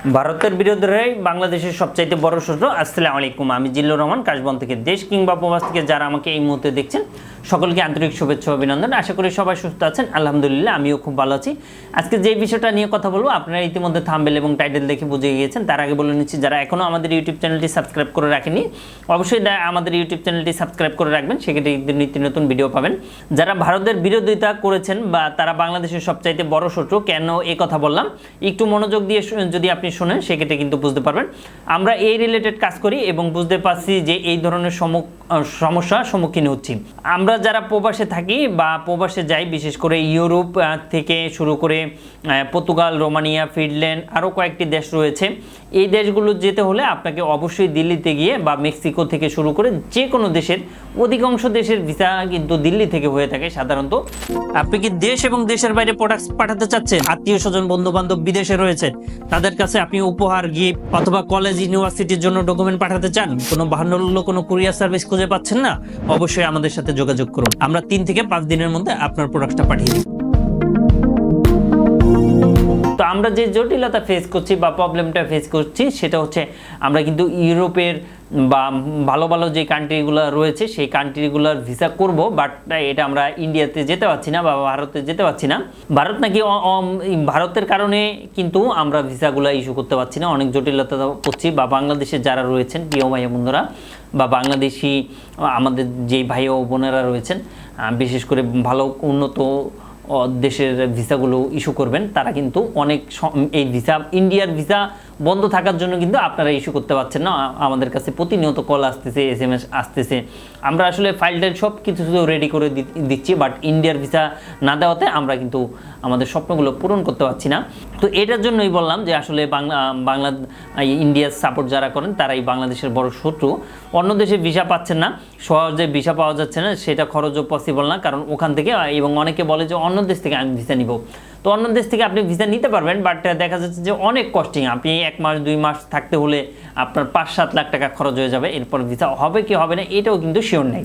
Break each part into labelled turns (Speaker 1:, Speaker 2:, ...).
Speaker 1: ভারতের বিরুদ্ধে বাংলাদেশের সবচাইতে বড় শত্রু। আসসালামু আলাইকুম, আমি জিল্লুর রহমান, কাশবন থেকে দেশ কিংবা প্রবাস থেকে যারা আমাকে এই মুহূর্তে দেখছেন, সকলকে আন্তরিক শুভেচ্ছা অভিনন্দন। আশা করি সবাই সুস্থ আছেন। আলহামদুলিল্লাহ, আমিও খুব ভালো আছি। আজকে যে বিষয়টা নিয়ে কথা বলব, আপনারা ইতিমধ্যে থাম্বেল এবং টাইটেল দেখে বুঝে গিয়েছেন। তার আগে বলে নিচ্ছি, যারা এখনও আমাদের ইউটিউব চ্যানেলটি সাবস্ক্রাইব করে রাখেনি অবশ্যই আমাদের ইউটিউব চ্যানেলটি সাবস্ক্রাইব করে রাখবেন। সেক্ষেত্রে নিত্য নতুন ভিডিও পাবেন। যারা ভারতের বিরোধিতা করেছেন বা তারা বাংলাদেশের সবচাইতে বড় শত্রু, কেন এই কথা বললাম? একটু মনোযোগ দিয়ে যদি আপনি শুনেন, সেক্ষেত্রে কিন্তু বুঝতে পারবেন। আমরা এই রিলেটেড কাজ করি এবং বুঝতে পারছি যে এই ধরনের সমস্যার সম্মুখীন হচ্ছি। আমরা যারা প্রবাসে থাকি বা প্রবাসে যাই, বিশেষ করে ইউরোপ থেকে শুরু করে পর্তুগাল, রোমানিয়া, ফিনল্যান্ড আরও কয়েকটি দেশ রয়েছে। এই দেশগুলো যেতে হলে আপনাকে অবশ্যই দিল্লিতে গিয়ে বা মেক্সিকো থেকে শুরু করে যে কোনো দেশের, অধিকাংশ দেশের ভিসা কিন্তু দিল্লি থেকে হয়ে থাকে সাধারণত। আপনি কি দেশ এবং দেশের বাইরে প্রোডাক্ট পাঠাতে চাচ্ছেন? আত্মীয় স্বজন বন্ধু বান্ধব বিদেশে রয়েছে, তাদের কাছে আপনি উপহার গিফট অথবা কলেজ ইউনিভার্সিটির জন্য ডকুমেন্ট পাঠাতে চান, কোনো বাহান্ন কোনো কুরিয়ার সার্ভিস খুঁজে পাচ্ছেন না, অবশ্যই আমাদের সাথে যোগাযোগ করুন। আমরা তিন থেকে পাঁচ দিনের মধ্যে আপনার প্রোডাক্টটা পাঠিয়ে দিই। তো আমরা যে জটিলতা ফেস করছি বা প্রবলেমটা ফেস করছি, সেটা হচ্ছে আমরা কিন্তু ইউরোপের বা ভালো ভালো যে কান্ট্রিগুলো রয়েছে, সেই কান্ট্রিগুলোর ভিসা করব বাট এটা আমরা ইন্ডিয়াতে যেতে পারছি না বা ভারতে যেতে পারছি না। ভারত নাকি ভারতের কারণে কিন্তু আমরা ভিসাগুলো ইস্যু করতে পারছি না। অনেক জটিলতা করছি। বা বাংলাদেশে যারা রয়েছেন, প্রিয় ভাই বন্ধুরা বা বাংলাদেশি, আমাদের যেই ভাই ও বোনেরা রয়েছেন বিশেষ করে ভালো, উন্নত দেশের ভিসাগুলো ইস্যু করবেন, তারা কিন্তু অনেক এই ভিসা, ইন্ডিয়ার ভিসা বন্ধ থাকার জন্য কিন্তু আপনারা ইস্যু করতে পারছেন না। আমাদের কাছে প্রতিনিয়ত কল আসতেছে, এস এম এস আসতেছে। আমরা আসলে ফাইলটা সব কিছু রেডি করে দিচ্ছি বাট ইন্ডিয়ার ভিসা না দেওয়াতে আমরা কিন্তু আমাদের স্বপ্নগুলো পূরণ করতে পারছি না। তো এটার জন্যই বললাম যে আসলে বাংলা বাংলা ইন্ডিয়ার সাপোর্ট যারা করেন, তারাই বাংলাদেশের বড় শত্রু। অন্য দেশে ভিসা পাচ্ছেন না, সহজে ভিসা পাওয়া যাচ্ছে না, সেটা খরচও পসিবল না, কারণ ওখান থেকে এবং অনেকে বলে যে অন্য দেশ থেকে আমি ভিসা নিব। তো অন্য দেশ থেকে আপনি ভিসা নিতে পারবেন বাট দেখা যাচ্ছে যে অনেক কস্টিং আপনি এক মাস, দুই মাস থাকতে হলে আপনার পাঁচ সাত লাখ টাকা খরচ হয়ে যাবে, এরপর ভিসা হবে কি হবে না, এটাও কিন্তু শিওর নেই।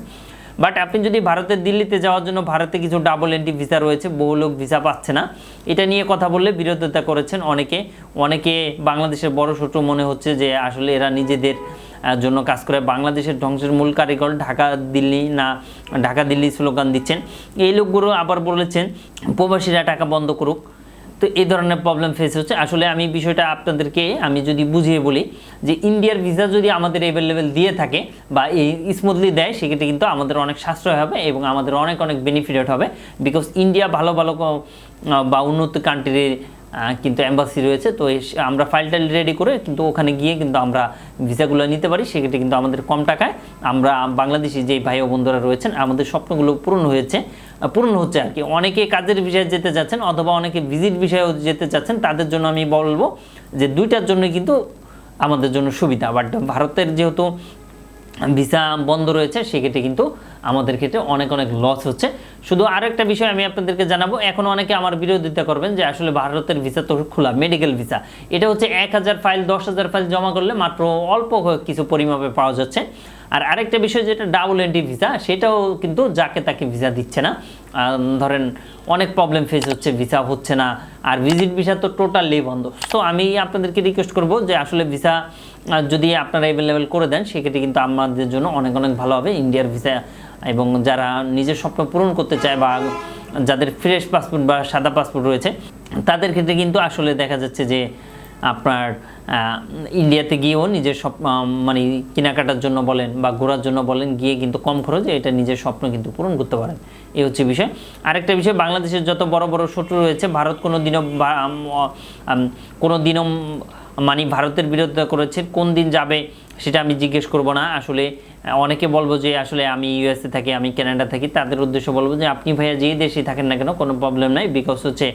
Speaker 1: বাট আপনি যদি ভারতের দিল্লিতে যাওয়ার জন্য ভারতে কিছু ডাবল এন্ট্রি ভিসা রয়েছে, বহু লোক ভিসা পাচ্ছে না, এটা নিয়ে কথা বললে বিরোধিতা করেছেন অনেকে। অনেকে বাংলাদেশের বড় শত্রু মনে হচ্ছে যে আসলে এরা নিজেদের জন্য কাজ করে। বাংলাদেশের ধ্বংসের মূল কারিগর ঢাকা, দিল্লি না, ঢাকা, দিল্লি স্লোগান দিচ্ছেন। এই লোকগুলো আবার বলেছেন, প্রবাসীরা টাকা বন্ধ করুক। তো এই ধরনের প্রবলেম ফেস হচ্ছে। আসলে আমি বিষয়টা আপনাদেরকে, আমি যদি বুঝিয়ে বলি যে ইন্ডিয়ার ভিসা যদি আমাদের অ্যাভেলেবেল দিয়ে থাকে বা এই স্মুথলি দেয়, সেক্ষেত্রে কিন্তু আমাদের অনেক সাশ্রয় হবে এবং আমাদের অনেক অনেক বেনিফিটেড হবে। বিকজ ইন্ডিয়া ভালো ভালো বা উন্নত কান্ট্রির কিন্তু অ্যাম্বাসি রয়েছে, তো আমরা ফাইলটা রেডি করে কিন্তু ওখানে গিয়ে কিন্তু আমরা ভিসাগুলো নিতে পারি। সেক্ষেত্রে কিন্তু আমাদের কম টাকায় আমরা বাংলাদেশি যেই ভাই ও বন্ধুরা রয়েছেন, আমাদের স্বপ্নগুলো পূরণ হয়েছে। পূরণ হচ্ছে আর কি। অনেকে কাজের বিষয়ে যেতে যাচ্ছেন অথবা অনেকে ভিজিট বিষয়েও যেতে চাচ্ছেন, তাদের জন্য আমি বলব যে দুইটার জন্য কিন্তু আমাদের জন্য সুবিধা। বাট ভারতের যেহেতু ভিসা বন্ধ রয়েছে, সেক্ষেত্রে কিন্তু আমাদের ক্ষেত্রে অনেক অনেক লস হচ্ছে। শুধু আরেকটা বিষয় আমি আপনাদেরকে জানাব, এখন অনেকে আমার বিরোধিতা করবেন যে আসলে ভারতের ভিসা তো খোলা মেডিকেল ভিসা এটা হচ্ছে এক হাজার ফাইল, দশ হাজার ফাইল জমা করলে মাত্র অল্প কিছু পরিমাপে পাওয়া যাচ্ছে। আর আরেকটা বিষয় যেটা ডাবল এন্ট্রি ভিসা সেটাও কিন্তু যাকে তাকে ভিসা দিচ্ছে না। ধরেন অনেক প্রবলেম ফেস হচ্ছে ভিসা হচ্ছে না, আর ভিজিট ভিসা তো টোটালি বন্ধ। সো আমি আপনাদেরকে রিকোয়েস্ট করব যে আসলে ভিসা যদি আপনারা অ্যাভেলেবেল করে দেন, সেক্ষেত্রে কিন্তু আমাদের জন্য অনেক অনেক ভালো হবে ইন্ডিয়ার ভিসা এবং যারা নিজের স্বপ্ন পূরণ করতে চায় বা যাদের ফ্রেশ পাসপোর্ট বা সাদা পাসপোর্ট রয়েছে, তাদের ক্ষেত্রে কিন্তু আসলে দেখা যাচ্ছে যে আপনার ইন্ডিয়াতে গিয়েও নিজের স্বপ্ন মানে কেনাকাটার জন্য বলেন বা ঘোরার জন্য বলেন, গিয়ে কিন্তু কম খরচে এটা নিজের স্বপ্ন কিন্তু পূরণ করতে পারেন। এই হচ্ছে বিষয়। আরেকটা বিষয়, বাংলাদেশের যত বড় বড় শত্রু রয়েছে, ভারত কোনো দিনও কোনো দিনও মানে ভারতের বিরোধিতা করেছে, কোন দিন যাবে সেটা আমি জিজ্ঞেস করব না। আসলে অনেকে বলব যে আসলে আমি ইউএসএ থাকি, আমি কানাডা থাকি, তাদের উদ্দেশ্য বলব যে আপনি ভাইয়া যেই দেশে থাকেন না কেন, কোনো প্রবলেম নাই বিকজ হচ্ছে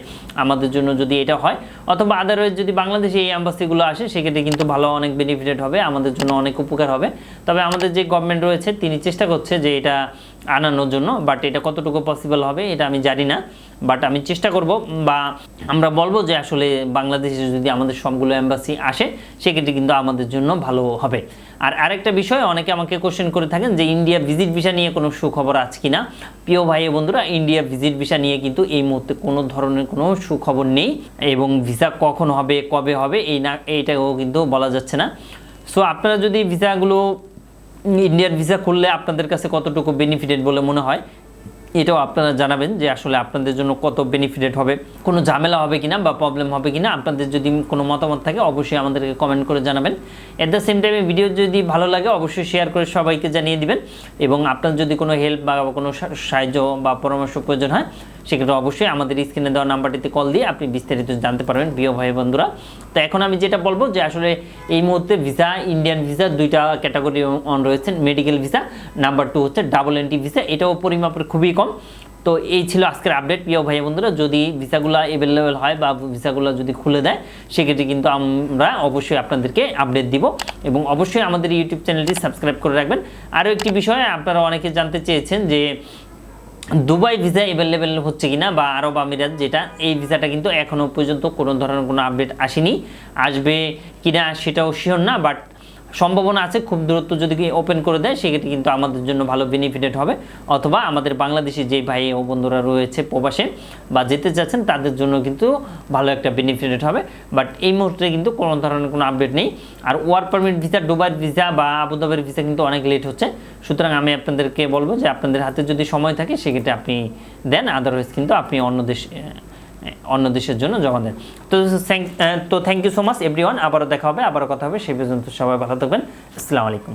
Speaker 1: আমাদের জন্য যদি এটা হয়, অথবা আদারওয়াইজ যদি বাংলাদেশে এই অ্যাম্বাসিগুলো আসে, সেক্ষেত্রে কিন্তু ভালো অনেক বেনিফিটেড হবে, আমাদের জন্য অনেক উপকার হবে। তবে আমাদের যে গভর্নমেন্ট রয়েছে, তিনি চেষ্টা করছে যে এটা আনানোর জন্য বাট এটা কতটুকু পসিবল হবে, এটা আমি জানি না। বাট আমি চেষ্টা করব, বা আমরা বলব যে আসলে বাংলাদেশে যদি আমাদের সবগুলো অ্যাম্বাসি আসে, সেক্ষেত্রে কিন্তু আমাদের জন্য ভালো হবে। আর আরেকটা বিষয়, অনেকে আমাকে কোশ্চেন কোশ্চেন করে থাকেন যে ইন্ডিয়া ভিজিট ভিসা নিয়ে কোনো সুখবর আছে কিনা। প্রিয় ভাই বন্ধুরা, ইন্ডিয়া ভিজিট ভিসা নিয়ে কিন্তু এই মুহূর্তে কোনো ধরনের কোনো সুখবর নেই এবং ভিসা কখন হবে, কবে হবে, এই না, এইটাও কিন্তু বলা যাচ্ছে না। সো আপনারা যদি ভিসাগুলো, ইন্ডিয়ার ভিসা খুললে আপনাদের কাছে কতটুকু বেনিফিটেড বলে মনে হয়? এটাও আপনারা জানাবেন যে আসলে আপনাদের জন্য কত বেনিফিটেড হবে, কোনো ঝামেলা হবে কিনা বা প্রবলেম হবে কিনা, আপনাদের যদি কোনো মতামত থাকে অবশ্যই আমাদেরকে কমেন্ট করে জানাবেন। অ্যাট দ্য সেম টাইমে ভিডিও যদি ভালো লাগে, অবশ্যই শেয়ার করে সবাইকে জানিয়ে দিবেন এবং আপনার যদি কোনো হেল্প বা কোনো সাহায্য বা পরামর্শ প্রয়োজন হয় সেক্ষেত্রে অবশ্যই আমাদের স্ক্রিনে দেওয়া নাম্বারটিতে কল দিয়ে আপনি বিস্তারিত জানতে পারবেন, প্রিয় ভাই বন্ধুরা। তো এখন আমি যেটা বলব যে আসলে এই মুহূর্তে ভিসা ইন্ডিয়ান ভিসা দুইটা ক্যাটাগরি অন রয়েছে মেডিকেল ভিসা নাম্বার টু হচ্ছে ডাবল এন্টি ভিসা এটাও পরিমাপের খুবই কম। তো এই ছিল আজকের আপডেট প্রিয় ভাই বন্ধুরা। যদি ভিসাগুলো অ্যাভেলেবেল হয় বা ভিসাগুলো যদি খুলে দেয়, সেক্ষেত্রে কিন্তু আমরা অবশ্যই আপনাদেরকে আপডেট দিব এবং অবশ্যই আমাদের ইউটিউব চ্যানেলটি সাবস্ক্রাইব করে রাখবেন। আরও একটি বিষয় আপনারা অনেকে জানতে চেয়েছেন যে দুবাই ভিসা অ্যাভেলেবেল হচ্ছে কিনা বা আরব আমিরাত যেটা, এই ভিসাটা কিন্তু এখনও পর্যন্ত কোনো ধরনের কোনো আপডেট আসেনি। আসবে কিনা সেটাও শিওর না বাট সম্ভাবনা আছে, খুব দূরত্ব যদি ওপেন করে দেয়, সেক্ষেত্রে কিন্তু আমাদের জন্য ভালো বেনিফিটেড হবে। অথবা আমাদের বাংলাদেশি যে ভাই ও বন্ধুরা রয়েছে প্রবাসে বা যেতে চাচ্ছেন, তাদের জন্য কিন্তু ভালো একটা বেনিফিটেড হবে। বাট এই মুহূর্তে কিন্তু কোনো ধরনের কোনো আপডেট নেই। আর work permit visa Dubai visa বা আবুধাবির ভিসা কিন্তু অনেক লেট হচ্ছে। সুতরাং আমি আপনাদেরকে বলব যে, আপনাদের হাতে যদি সময় থাকে, সেক্ষেত্রে আপনি দেন আদারওয়াইজ কিন্তু আপনি অন্য দেশ অন্য দেশের জন্য জমা দেন। তো তো thank you so much everyone আবারও দেখা হবে, আবারও কথা হবে, সেই পর্যন্ত সবাই ভালো থাকবেন। আসসালামু আলাইকুম।